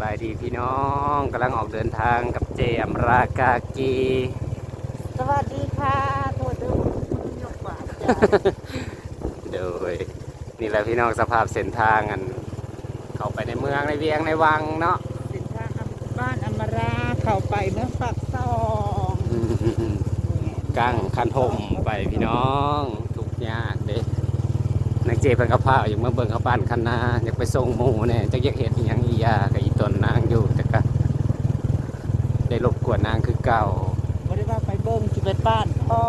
บายดีพี่น้องกำลังออกเดินทางกับเจมรากากี สวัสดีค่ะโทษดูยกบาทจ้ะโดยนี่แหละพี่น้องสภาพเส้นทางอัน เข้าไปในเมืองในเวียงในวังเนาะสินค้าบ้านอมราเข้าไปเมื่อปักซองกั้งคันทมไปพี่น้องทุกยากเด้นางเจเพิ่นกับพาอย่างมาเบิ่งเขาบ้านคันนาอยากไปส่งหมูเนี่ยจักอยากเห็นอหยังอียากั บอีตนนางอยู่แต่ก็ได้รบกวนนางคือเก่าไม่ได้ว่าไปเบิ้งสิไปบ้านพ่อ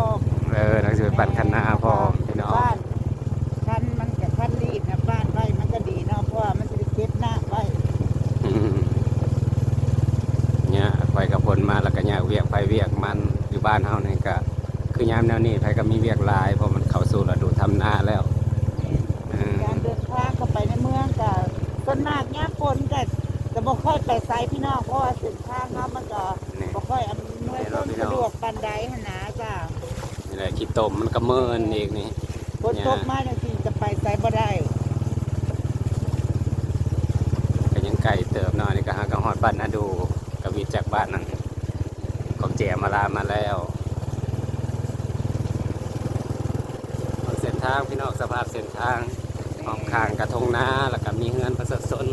เออนางสิไปปั่นคันนาพร้อมพี่น้องบ้านคันมันกับคันรีดนะบ้านไว้มันก็ดีเนาะเพราะว่ามันจะได้เก็บหน้าไว้อืมเนี่ยไปกับผลมาแล้วก็เนี่ยเวียกไปเวียกมันอยู่บ้านเฮานี่ก็คือยามแนวนี้ไปก็มีเวียกหลายเพราะมันเข้าสู่ฤดูทำนาแล้วอืม การเดินทางเข้าไปในเมืองก็ต้นมากย่าฝนก็จะ บ่ค่อยไปไซพี่น้องเพราะว่าเส้นทางเนาะมันก็นี่บ่ค่อยอำนวยความสะดวกปานใดหั่นนะจ้านี่แหละขี้ต้มมันก็เมินอีกนี่ฝนตกมาจังซี่จะไปไสบ่ได้ก็ยังไก่เติมหน่อยนี่ก็หากระฮอดบ้านนาดูก็วิทย์จากบ้านนั้นของแจมาลามาแล้วเส้นทางพี่น้องสภาพเส้นทางมองข้างกระทงนาแล้วก็มีเฮือนประสาสน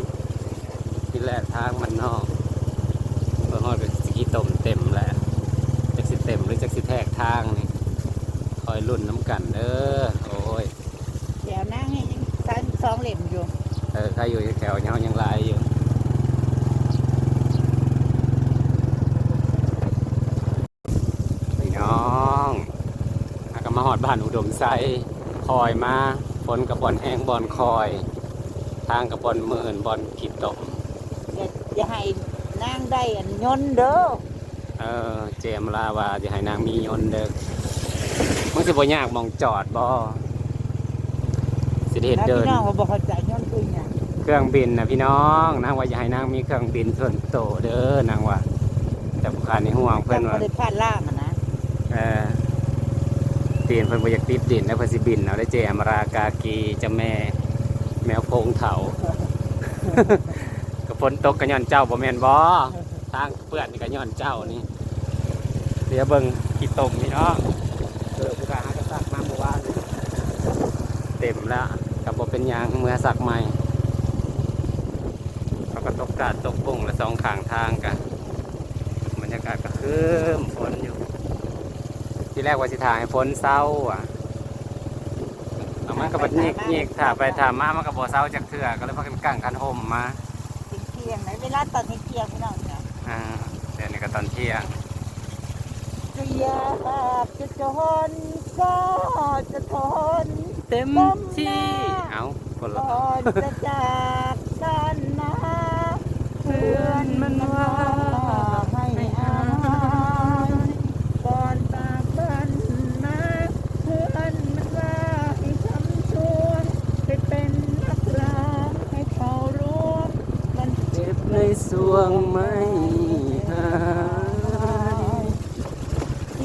ที่แรกทางมันนอกเมื่อฮอดเป็นสกีต้มเต็มแหละจากสิเต็มหรือจากสิแทกทางนี่คอยรุ่นน้ำกันเด้อโอ้ยเดี๋ยวนั่งให้ยังสันสองเหล่มอยู่เออใครอยู่แถวๆเงายังหลายอยู่พี่น้องอากมาหอดบ้านอุดมไซคอยมาฝนกับบอลแห้งบอลคอย ทางกับบอลหมื่นบอลขีดตก อย่าอย่าให้นั่งได้อันยนต์เด้อเออเจมลาว่าจะให้นางมียนต์เด้อมึงสิบ่ยากหมองจอดบ่สิได้เฮ็ดแล้วเดิพี่นน้องก็บอกเข้าใจยนต์คือหยังเครื่องบินนะพี่น้องนางว่าอย่าให้นางมีเครื่องบินส่วนโตวเด้อนางว่าแต่ผู้ขานี่ห่วงเพื่อนแต่ว่าบ่ได้พลาดล่างอะนะเออตีนเพิ่นบ่อยากติดดินแล้วเพิ่นสิบินเอาได้เจอมรากากีเจ้าแม่ แมวโพงเถาก็ ฝนตกก็ย้อนเจ้าบ่แม่นบ่ทางเปื้อนนี่ก็ย้อนเจ้านี่เดี๋ยวเบิ่งขี้ตมพี่เน้องเออผู้ขาหาก็ซักมาเมื่อวานเต็มแล้วก็บ่เป็นยังเมื่อสักใหม่เขาก็ตกกาดตกปุ่งและสองข้างทางกันบรรยากาศก็คืมฝนอยู่ ที่แรกว่าสิถ่ายฝนเศร้าอะมันก็บัดยิกยิกถ่าไปถ่ามามันก็บ่เศร้าจากเถื่อก็เลยพากันกั้งกันห่มมา เที่ยงๆไหนเวลาตอนนี้เที่ยงพี่น้องเนี่ยอ่าเดี๋ยวนี้ก็ตอนเที่ยงจะอยากจะทนก็จะทนเต็มที่เอาคนละก่อนจะจากกันนะเพื่อนมันว่าให้อายก่อนจากกันนะเพื่อนมันว่าให้ทำชั่วไปเป็นนักร้องให้เขารู้มัน เจ็บใน สวงไม่หาย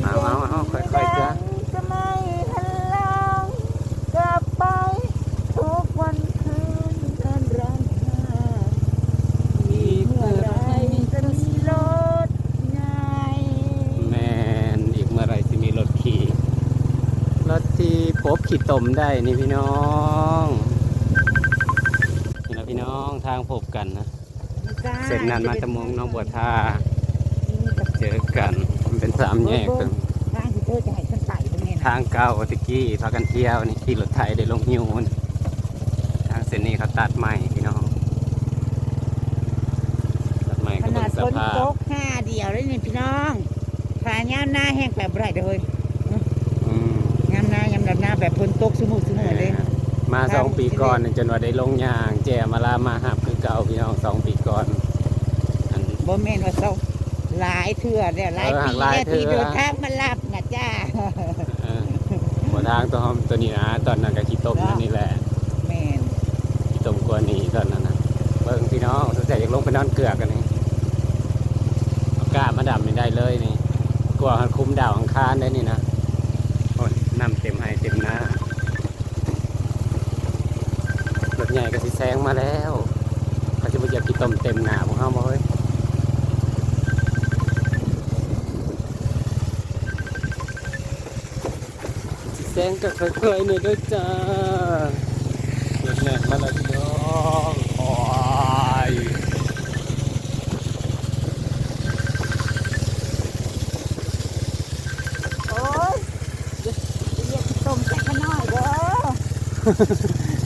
เอาเอาเอาค่อยๆจ้ะจะไม่หันหลังกลับไปทุกวันคืนเดินร้องไห้อีกเมื่เมื่ออไรไรจะมีรถไงแมนอีกเมื่อไรจะมีรถขี่ รถที่พบขี่ตมได้นี่พี่น้องนี่นะพี่น้องทางพบกันนะ เสร็จนั้นมาตะมงน้องบัวท่าเจอกันมันเป็นสามแยกตรงทางที่เธอจะให้ฉันไต่ตรงนี้นะทางเก่าตะกี้พากันเที่ยวนี่ขี่รถไทยได้ลงหิวนี่ทางเส้นนี้เขาตัดใหม่พี่น้องตัดใหม่ขก็เป็นาดนสฝนภาตพกห้าเดียวเลยนี่พี่น้องผาย่ามหน้าแห้งแบบไรเด้อเฮ้ยอืมย่ามหน้าย่ามดำหน้าแบบฝนตกสมุทรสมุทรเลย มาสองปีก่อนนี่จนว่าได้ลงยาง แจมาลามาหับคือเก่าพี่น้องสองปีก่อนอัน บ่แม่นว่าเศร้าหลายเทื่อเนี่ยหลายเออปีหลายแล้วเทื่อ ที่เดินทางมารับนะจ้า เออหัวทางตัวหอมตัวนี้นะตอนนั้นก็ขี้ต้มนั่นนี่แหละแม่นขี้ต้มกว่านี้ตอนนั้นนะเบิ่งพี่น้องสนใจอยากลงไปนอนเกลือกกันนี่เอากล้ามาดำไม่ได้เลยนี่กลัวมันคุ้มดาวอังคารได้นี่นะโอ้ยน้ำเต็มให้เต็มหน้ารถใหญ่ก็สิแซงมาแล้วเขาจะไปอยากกินต้มเต็มหนาพวกเขาบ่เฮ้ย แซงก็ค่อยๆหน่อยด้วยจ้าเด็กแน่มาแล้วพี่น้องโอ้ยโอ้ยเรียกต้มแค่ขน้อยเด้อ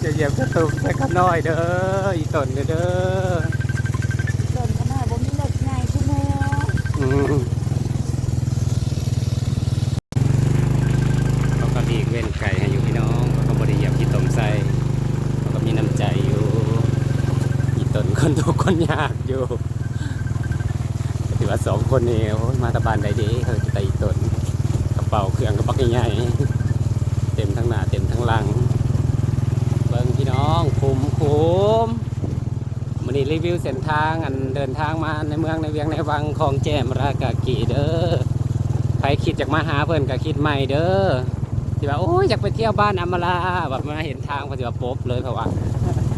จะเหยียบกระตุกใส่กันน้อยเด้ออีตนเด้อเด้อต้มขน้อยบ่มีเล็กไงคุณแม่อืมเขาก็ดีกเว้นไก่ให้อยู่พี่น้องเขาก็บริเหยียบที่ต้มใส่เขาก็มีน้ำใจอยู่อีตน คนยากอยู่ถือว่าสองคนนี่โอ้ยมาตะบานใดดีเขาจะตีตนกระเป๋าเครื่องกระปักใหญ่เต็มทั้งหน้าเต็มทั้งหลังเบิ่งพี่น้องคุมคุมมันนี้รีวิวเส้นทางอันเดินทางมาในเมืองในเวียงในวังของแจมรากากีเด้อใครคิดจากมาหาเพิ่นก็คิดใหม่เด้อที่ว่าโอ้ยอยากไปเที่ยวบ้านอมาลาแบบมาเห็นทางเพอสิว่าปบเลยเพราะว่า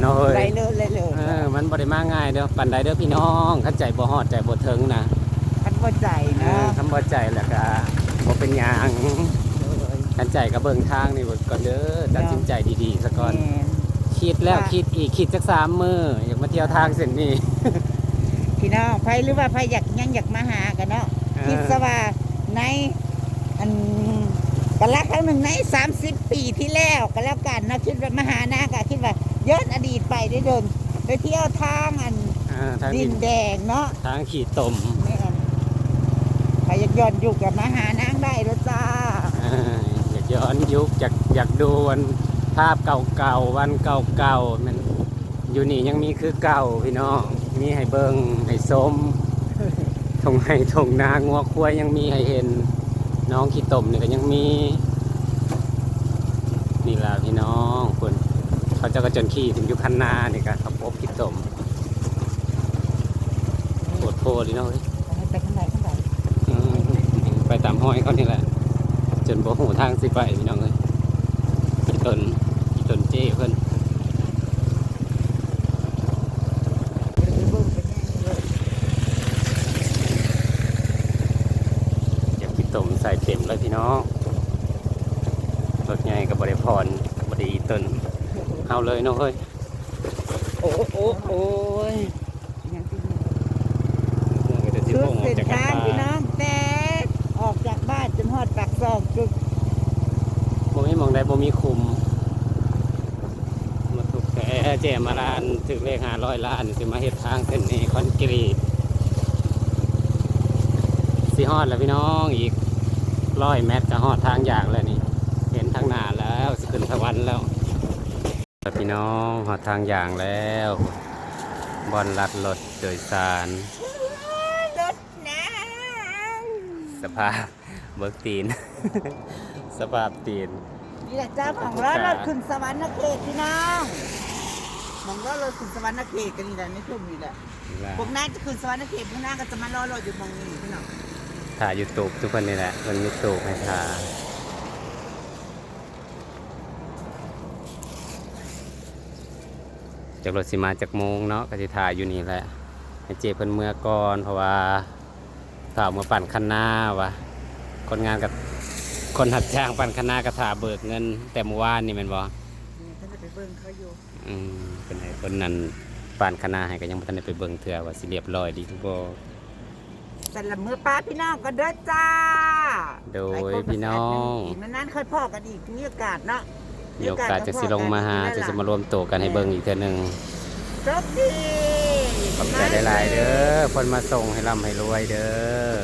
น้อยไรเลยเลยเลยเออมันบ่ได้มาง่ายเด้อปันใดเด้อพี่น้องเข้าใจบ่ฮอดใจบ่ถึงนะคันบ่ใจเอนะอคำบ่ใจแล้วก็บ่เป็นหยังคันใจก็เบิ่งทางนี่เบิ่งก่อนเด้อตัดสินใจดีๆซะก่อน แม่นคิดแล้วคิดอีกคิดจักสามมืออยากมาเที่ยวทางเส้นนี้ พี่น้องไผหรือว่าไผอยากยังอยากมาหากันเนาะเออ คิดซะว่าในอันกันละครั้งหนึ่งใน30 ปีที่แล้วก็แล้วกันเนาะคิดว่ามาหานาก็คิดว่า ย้อนอดีตไปได้เดินไปเที่ยวทางอันอ่าทางดิดินนแดงเนาะทางขี่ตมแม่นใครอยากย้อนอยู่กับมาหานางได้แล้วจ้าอ่าอยากย้อนยุคอยากอยากดูวันภาพเก่าๆวันเก่าๆมันอยู่นี่ยังมีคือเก่าพี่น้องมีให้เบิงให้สมทงให้ทงนางัวควายยังมีให้เห็น น้องขี้ตมนี่ก็ยังมี นี่ล่ะพี่น้องคน เขาเจะก็จนขี่ถึงอยุคันนานี่ก็ขับพบขี้ตมปวดโพดีเนาะเฮ้ยไปข้างในข้างในอืมไปตามห้อยเขานี่แหละจนบ่หูทางสิไปพี่น้องเลยอีตนอีตนเจ้เพิ่นไปเบิ่งไปแย่งเลยอยากกินต้มใส่เต็มเลยพี่น้องรถใหญ่กับบริพรบไดีอีตน เอาเลยเนาะเฮ้ยโอ้โอ้โอ้ยยังที่เมื่อกี้จะสิสุพดงออกเส้นจากกันทางป่าพี่น้องแต่ออกจากบ้านจนฮอดปากซอกจุดบ่มีหมองใดบ่มีคุมมาถูกแค่แจมมาลานถึงเลขห้าร้อยล้านสิมาเฮ็ดทางเส้นนี้คอนกรีตสิฮอดแล้วพี่น้องอีกร้อยเมตรก็ฮอดทางอย่างแล้วนี่ เห็นทางหน้าแล้วสิขึ้นสวรรค์แล้วครับ พี่น้องหอดทางอย่างแล้วบอลลัดรถโดยสารรถน้สภาพเบิกตีน สภาพตีนำนี่แหละเจ้าของร้านรถขึ้นสวรรค์นเขตพี่น้องมองว่ารถขึ้นสวรรค์นเขตกันนี่แหละในช่วงนี้แหละพวกน้าจะขึ้นสวรรค์นเขตพวกน้าก็จะมารอรถอยู่มองนี้พี่น้องถ่ายยูทูบทุกคนนี่แหละคนยูทูบให้ถ่าย จากรถสิมาจากโมงเนาะก็จะถ่ายอยู่นี่แหละให้เจเพิ่นเมื่อก่อนเพราะว่าถ่าวมาปั่นคันหน้าวะคนงานกับคนหัดจ้างปั่นคันหน้ากระถาเบิกเงิน แต่เมื่อวานนี่แมันบ่นี่ท่านจะไปเบิ่งเขาอยู่อืมเป็นไอ้คนนั้นปั่นคันหน้าให้ก็ยังบ่ทันได้ไปเบิ่งเทื่อว่าสิเรียบร้อยดีทุกบ่แต่ละมือป้าพี่น้องก็เด้อจ้าโดยหลายคก็พี่น้องอีกนานๆค่อยพ่อกันอีกมีโอกาสเนาะ มีโอกาสจะสิลงมาหาจะสิมารวมตัวกันให้เบิ่งอีกเทื่อหนึงโชคดีขอบใจหลายๆเด้อคนมาส่งให้ร่ำให้รวยเด้อ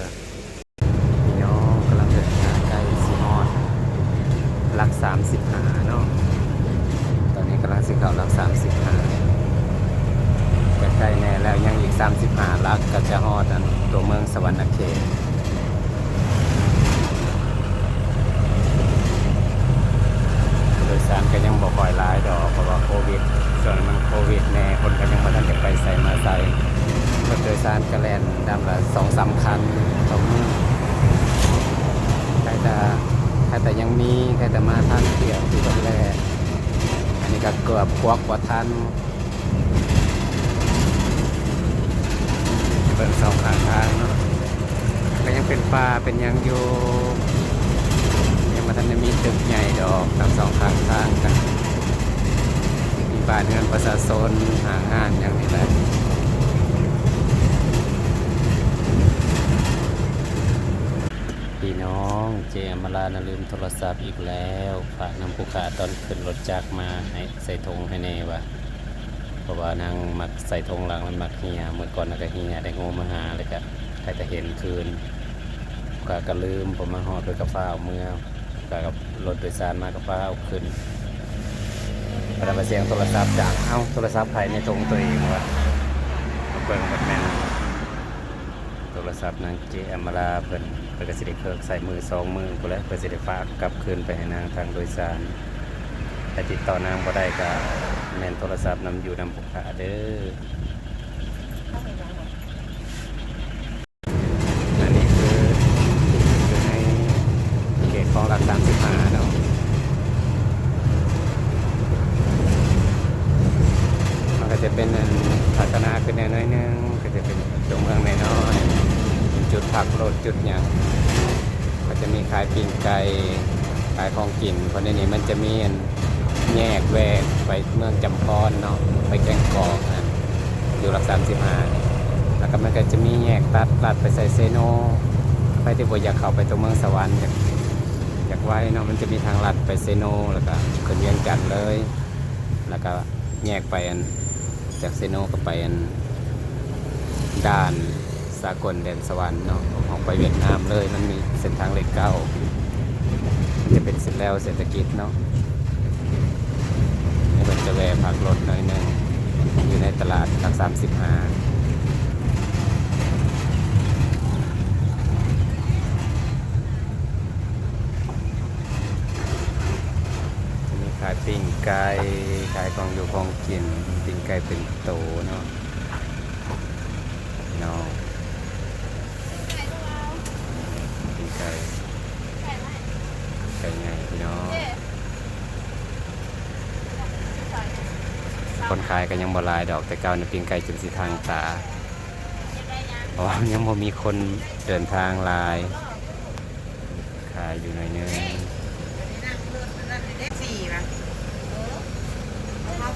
พี่น้องกำลังเดินทางใกล้สิฮอดหลัก35เนาะตอนนี้กำลังสิเข้าหลัก35ใกล้ๆแน่แล้วยังอีก35หลักก็จะฮอดอันตัวเมืองสวรรณเขต โดย สารก็ยังบอกปล่อยหลายดอกเพราะว่าโควิดส่วนมันโควิดแน่คนก็ยังมาทันจะไปใส่มาใส่รถโดยสารก็แล่นดำละสองสามคันต่อมือใครแต่ใครแต่ยังมีใครแต่มาทันเที่ยวที่ตรงแรกอันนี้ก็เกือบควักกว่าทันบิ่งสองข้างทางเนาะก็ยังเป็นป่าเป็นยังอยู่ ทันได้มีตึกใหญ่ดอกทั้งสองข้างทางกันมีบ้านเรือนประชาชนหางานอย่างนี้แหละพี่น้องเจอมรานะลืมโทรศัพท์อีกแล้วฝากนำผู้ขาตอนขึ้นรถจักรมาให้ใส่ธงให้แน่วะเพราะว่านางมักใส่ธงหลังมันมักเฮียเมื่อก่อนนางก็เฮียได้โงมาหาเลยก็ใครจะเห็นคืนก็ก็ลืมผมมาหอดไปกับฟ้าวเมื่อ ก็กับรถโดยสารมากับฟ้าวขึ้นพอได้มาเสียงโทรศัพท์จากเอ้าโทรศัพท์ใครในธงตัวเองวะมาเบิ่งบัดแม่นโทรศัพท์นางเจอมราเพิ่นเพิ่นก็สิได้เคิกใส่มือสองมือกูนแหล้วเพิ่นสิได้ฝากกลับคืนไปให้นางทางโดยสารแต่ติดต่อนางบ่ได้ก็แม่นโทรศัพท์นำอยู่นำผู้ขาเด้ออันนี้คือคือใน เขตของหลัก35เนาะมันก็จะเป็นพัฒนาขึ้นแน่น้อยนึงก็จะเป็นตัวเมืองน้อยๆจุดพักรถจุดหยังก็จะมีขายปิ้งไก่ขายของกินเพราะในนี้มันจะมีอันแยกแวกไปเมืองจำพรเนาะไปแกงกอกนะอยู่หลักสามสิบห้าแล้วก็มันก็จะมีแยกตัดลัดไปใส่เซโนไปที่บอยากเข้าไปตัวเมืองสวรรค์ากไว้เนาะมันจะมีทางลัดไปเซโนแล้วก็ขึ้นเวียงจันทน์เลย แล้วก็แยกไปอันจากเซโนก็ไปอันด้านสากลแดนสวรรค์เนาะออกไปเวียดนามเลย มันมีเส้นทางเลขเก้าจะเป็นเส้นแล้วเศรษฐกิจเนาะนี่มันจะแวะพักรถหน่อยหนึ่งอยู่ในตลาดทักสามสิบห้ามีขายปิ้งไก่ขายของอยู่ของกินปิ้งไก่เป็นโตเนาะพี่น้งปีไก่ไก่ไงพี่น้องคนขายก็ยังบ่ลายดอกแต่เก่าในปีงไก่จนสิทางตาเพราะว่ายังบ่มีคนเดินทางลาย ขายอยู่หน่อยนึง สี่นะ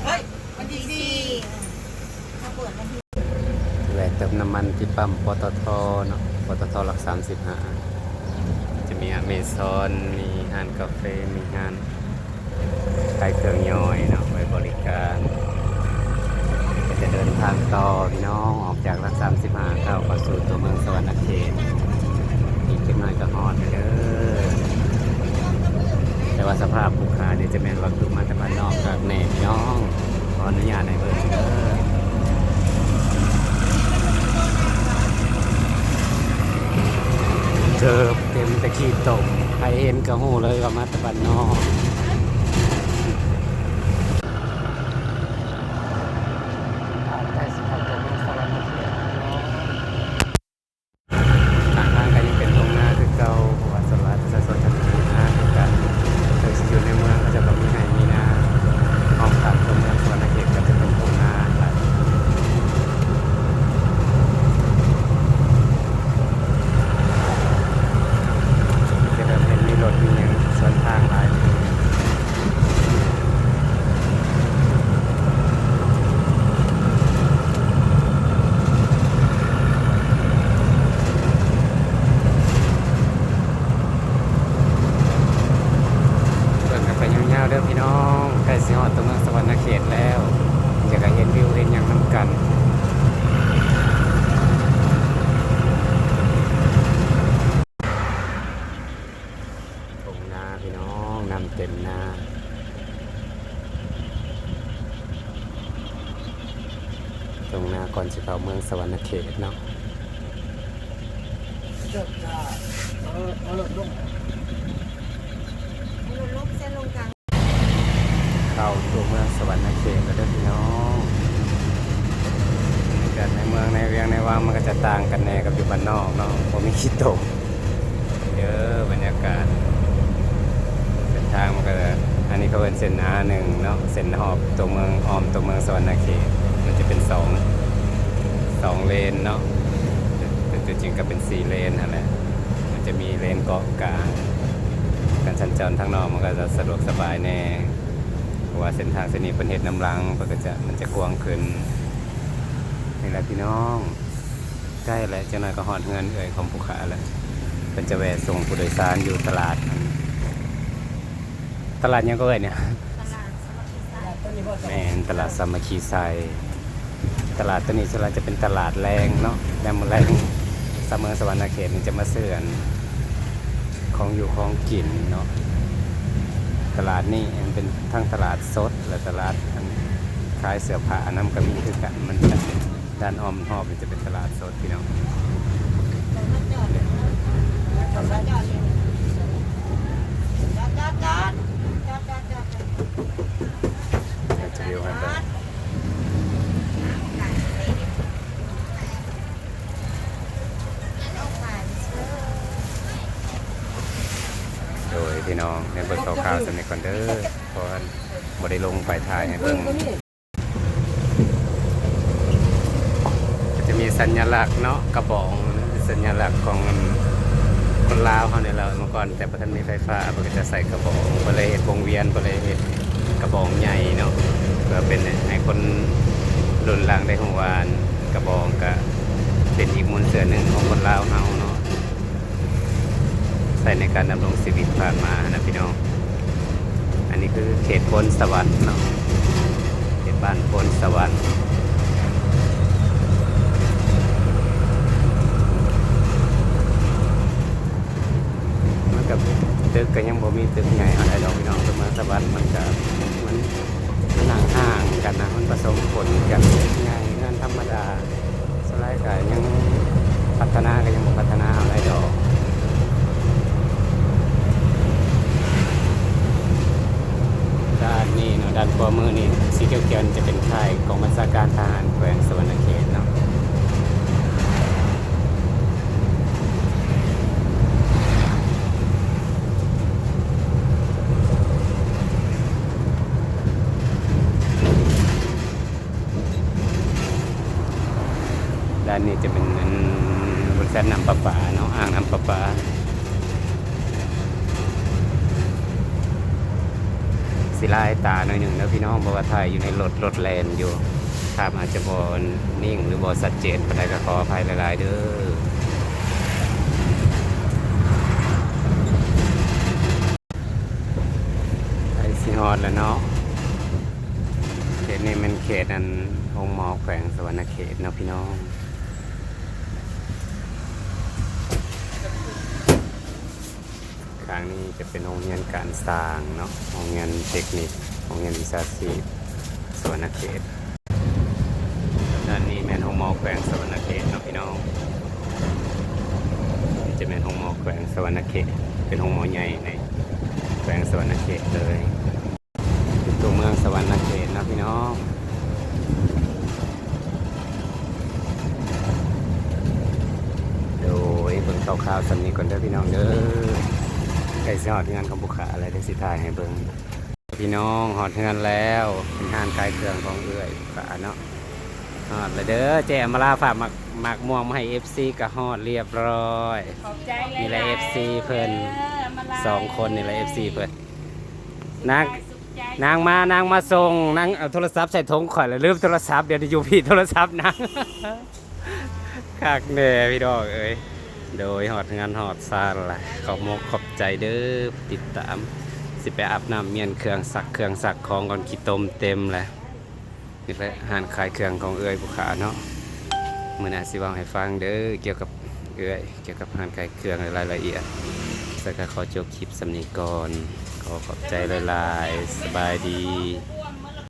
เฮ้ยวันที่สี่เขาเปิดวันที่ แวะ เติมน้ำมันที่ปั๊มปตทเนาะปตทหลัก 35 จะมีอเมซอนมีห้านกาแฟมีห้านขายเครื่องย่อยเนาะไว้บริการก็จะเดินทางต่อพี่น้องออกจากหลัก 35 เข้าเข้าสู่ตัวเมืองสวรรณเขตอีกขึ้นหน่อยก็ฮอดเด้อแต่ว่าสภาพภูเขาเนี่ยจะเป็นว่าคือมาแต่บ้านนอกจากแน่พี่น้องขออนุญาตในเบอร์เด้อ เจอเต็มตะขี้ตกใครเห็นกระหูเลยว่ามาตะบันนอกทางทางก็ยังเป็นตรงหน้าคือเก่าวัดสลัดประชาชนทันทีนะคือกันเคยอยู่ในเมืองก็จะต้องมีให้มีนาห้องขับตรงเมืองสวรรณเขตก็จะเป็นตรงหน้าหลาย จะแบบเห็นมีรถมีอย่างสวนทางหลายเบิ่งกันไปยาวๆเด้อพี่น้องใกล้สิฮอดตัวเมืองสวรรณเขตแล้วจะก็เห็นวิวเห็นอย่างน้ำกัน ตรงหน้าพี่น้องนำเต็มหน้า ตรงหน้าก่อนจะเข้าเมือง สวรรณเขตเนาะเกิดจะเออเอาลงเนางเข้าตัวเมืองสวรรณเขตแล้วเด้อพี่น้องบรรยากาศในเมืองในเวียงในวังมันก็จะต่างกันแน่กับอยู่บ้านนอกเนาะผมมีขี้ตกเยอะบรรยากาศเส้นทางมันก็อันนี้เขาเป็นเส้นอาหนึ่งเนาะเส้นหอบตัวเมืองออมตัวเมืองสวรรณเขตมันจะเป็นสอง สองเลนเนาะตัวจริงก็เป็นสี่เลนนั่นแหละมันจะมีเลนเกาะกลางการสัญจรทางนอกมันก็จะสะดวกสบายแน่เพราะว่าเส้นทางเส้นนี้เป็นเหตุน้ำรังมันก็จะมันจะกว้างขึ้นนี่แหละพี่น้องใกล้แล้วเจ้าหน่อยก็หอดเงินเอ่ยของผู้ขาแล้วเป็นจะแวะส่งผู้โดยสารอยู่ตลาด ตลาดยังก็เอ่ยเนี่ยแมนตลาดสามัคคีไซ ตลาดตัวนี้ส่วนใหญ่จะเป็นตลาดแรงเนาะแรงแรงสามเมืองสวรรณเขตมันจะมาเสื่อนของอยู่ของกินเนาะตลาดนี่มันเป็นทั้งตลาดสดและตลาดอันขายเสื้อผ้าน้ำกระมีคือกันมันจะด้านอ้อมหอบมันจะเป็นตลาดสดพี่น้องเดี๋ยวจะวิวให้เบิ่งโดยพี่น้องในเบิ่งข่าวๆสนิทก่อนเด้อเพราะว่าบ่ได้ลงไปถ่าย ให้เบิ่งจะมีสัญลักษณ์เนาะกระบอกสัญลักษณ์ของคนลาวเขาเนี่ยเราเมื่อก่อนแต่ประทันมีไฟฟ้าก็จะใส่กระบอกก็เลยเห็ดวงเวียนก็เลยเห็ดกระบอกใหญ่เนาะเพื่อเป็นให้คนรุ่นหลังได้หัวาอันกระบอกก็เป็นอีกมวลเสือหนึ่งของคนลาวเฮาเนาะใส่ในการดำรงชีวิตผ่านมานะพี่น้อง อันนี้คือเขตพลสวรรค์เนาะ บ้านพลสวรรค์มันกับตึกก็ยังบ่มีตึกใหญ่อะไรดอกพี่น้องสมาสวัสดิ์มันก็มันมันห่างห่างกันนะมันผสมผลกันง่ายงานธรรมดาสไลด์ก็ยังพัฒนาก็ยังบ่พัฒนาอะไรดอกด้านนี้เนาะ ด้านขวามือนี่สีเขียวๆจะเป็นค่ายกองบัญชาการทหารแขวงสวรรณเขตเนาะ ด้านนี้จะเป็นบริษัทน้ำประปาเนาะอ่างน้ำประปา สิลายตาหน่อยหนึ่งนะพี่น้องบอกว่าถ่ายอยู่ในรถรถแลนอยู่ภาพอาจจะบอนิ่งหรือบอสัดเจนอะไรก็ขออภัยหลายๆเด้อไอซีฮอดแล้วเนาะเขตนี้มันเขตอันหงมอแขวงสวรรณเขตเนาะพี่น้อง ครั้งนี้จะเป็นโรงเรียนการสร้างเนาะโรงเรียนเทคนิคโรงเรียนวิชาชีพสวนเขตด้านนี้แมนหงมอแขวงสวนเขตเนาะพี่น้องจะเป็นหงมอแขวงสวนเขตเป็นหงมอใหญ่ในแขวงสวนเขตเลย คือตัวเมืองสวรรณเขตนะพี่น้อง โดยเบิ่งข่าวๆสำนีก่อนเด้อพี่น้องเด้อ ใกล้สิฮอดงานของบุคคาอะไรได้สิทายให้เบิ่งพี่น้องหอดงานแล้วเป็นงานขายเครื่องของเอื้อยบุคาเนาะฮอดเลยเด้อแจมมาลาฝากหมักหมักม่วงมาให้ FC กับฮอดเรียบร้อยขอบใจเลยนี่แหละ FC เพิ่นสองคนนี่แหละ FC เพิ่นนางนางมานางมาส่งนางเอาโทรศัพท์ใส่ถุงข่อยแล้วลืมโทรศัพท์เดี๋ยวจะอยู่พี่โทรศัพท์นางคักแน่พี่ดอกเอ้ย โดยหอดงานหอดซาละขอบมกขอบใจเด้อติดตาม สิไปอาบน้ำเมียนเครื่องสักเครื่องสักของก่อนขี้ตมเต็มเลยนี่แหละหานขายเครื่องของเอ้ยบุขาเนาะมื่อนาสิวางให้ฟังเด้อเกี่ยวกับเอ้ยเกี่ยวกับหานขายเครื่องรายละเอียดสักขอจบคลิปสำนีก่อนขอขอบใจหลายๆสบายดี